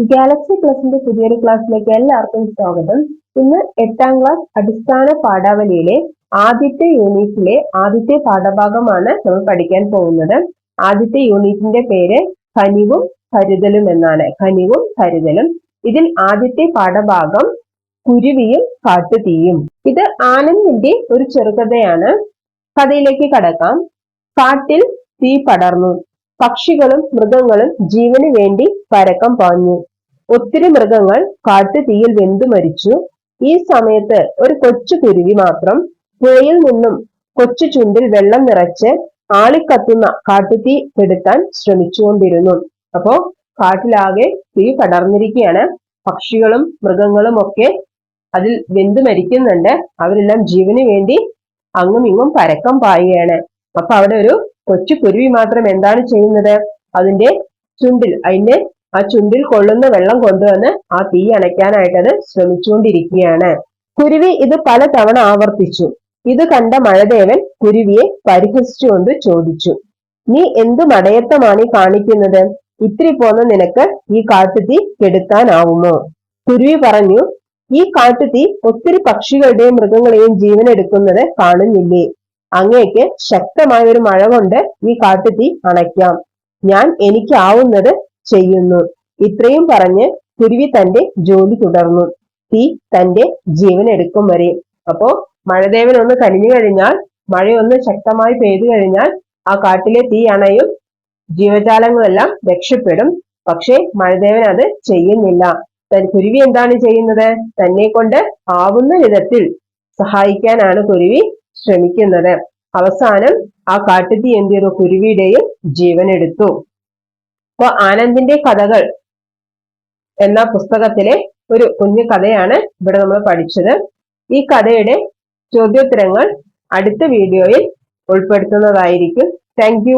Galaxy പ്ലസിന്റെ പുതിയൊരു ക്ലാസ്സിലേക്ക് എല്ലാവർക്കും സ്വാഗതം. ഇന്ന് എട്ടാം ക്ലാസ് അടിസ്ഥാന പാഠാവലിയിലെ ആദ്യത്തെ യൂണിറ്റിലെ ആദ്യത്തെ പാഠഭാഗമാണ് നമ്മൾ പഠിക്കാൻ പോകുന്നത്. ആദ്യത്തെ യൂണിറ്റിന്റെ പേര് ഖനിവും കരുതലും എന്നാണ്. ഖനിവും കരുതലും. ഇതിൽ ആദ്യത്തെ പാഠഭാഗം കുരുവിയും കാട്ടുതീയും. ഇത് ആനന്ദിന്റെ ഒരു ചെറുകഥയാണ്. കഥയിലേക്ക് കടക്കാം. കാട്ടിൽ തീ പടർന്നു. പക്ഷികളും മൃഗങ്ങളും ജീവന് വേണ്ടി പരക്കം പാഞ്ഞു. ഒത്തിരി മൃഗങ്ങൾ കാട്ടുതീയിൽ വെന്തു മരിച്ചു. ഈ സമയത്ത് ഒരു കൊച്ചു കുരുവി മാത്രം പുഴയിൽ നിന്നും കൊച്ചു ചുണ്ടിൽ വെള്ളം നിറച്ച് ആളിക്കത്തുന്ന കാട്ടുതീ കെടുത്താൻ ശ്രമിച്ചുകൊണ്ടിരുന്നു. അപ്പോ കാട്ടിലാകെ തീ പടർന്നിരിക്കുകയാണ്. പക്ഷികളും മൃഗങ്ങളും ഒക്കെ അതിൽ വെന്തു മരിക്കുന്നുണ്ട്. അവരെല്ലാം ജീവന് വേണ്ടി അങ്ങും ഇങ്ങും പരക്കം പായുകയാണ്. അപ്പൊ അവിടെ ഒരു കൊച്ചു കുരുവി മാത്രം എന്താണ് ചെയ്യുന്നത്? അതിന്റെ ചുണ്ടിൽ അതിന്റെ ആ ചുണ്ടിൽ കൊള്ളുന്ന വെള്ളം കൊണ്ടുവന്ന് ആ തീ അണയ്ക്കാനായിട്ട് അത് ശ്രമിച്ചുകൊണ്ടിരിക്കുകയാണ്. കുരുവി ഇത് പലതവണ ആവർത്തിച്ചു. ഇത് കണ്ട മഴദേവൻ കുരുവിയെ പരിഹസിച്ചുകൊണ്ട് ചോദിച്ചു നീ എന്തു മടയത്തമാണ് ഈ കാണിക്കുന്നത്? ഇത്തിരി പോന്ന നിനക്ക് ഈ കാട്ടുതീ കെടുത്താനാവുമോ? കുരുവി പറഞ്ഞു ഈ കാട്ടുതീ ഒത്തിരി പക്ഷികളുടെയും മൃഗങ്ങളെയും ജീവനെടുക്കുന്നത് കാണുന്നില്ലേ? അങ്ങേക്ക് ശക്തമായ ഒരു മഴ കൊണ്ട് ഈ കാട്ടുതീ അണയ്ക്കാം. ഞാൻ എനിക്കാവുന്നത് ചെയ്യുന്നു. ഇത്രയും പറഞ്ഞ് കുരുവി തന്റെ ജോലി തുടർന്നു. തീ തന്റെ ജീവൻ എടുക്കും വരെ. അപ്പോ മഴദേവൻ ഒന്ന് കനിഞ്ഞു കഴിഞ്ഞാൽ മഴയൊന്ന് ശക്തമായി പെയ്തു കഴിഞ്ഞാൽ ആ കാട്ടിലെ തീ അണയും ജീവജാലങ്ങളെല്ലാം രക്ഷപ്പെടും. പക്ഷേ മഴദേവൻ അത് ചെയ്യുന്നില്ല. കുരുവി എന്താണ് ചെയ്യുന്നത്? തന്നെ കൊണ്ട് ആവുന്ന വിധത്തിൽ സഹായിക്കാനാണ് കുരുവി ശ്രമിക്കുന്നത്. അവസാനം ആ കാട്ടുതീ എന്ത് ചെയ്തു കുരുവിയുടെയും ജീവൻ എടുത്തു അപ്പൊ ആനന്ദിന്റെ കഥകൾ എന്ന പുസ്തകത്തിലെ ഒരു കുഞ്ഞു കഥയാണ് ഇവിടെ നമ്മൾ പഠിച്ചത്. ഈ കഥയുടെ ചോദ്യോത്തരങ്ങൾ അടുത്ത വീഡിയോയിൽ ഉൾപ്പെടുത്തുന്നതായിരിക്കും. താങ്ക്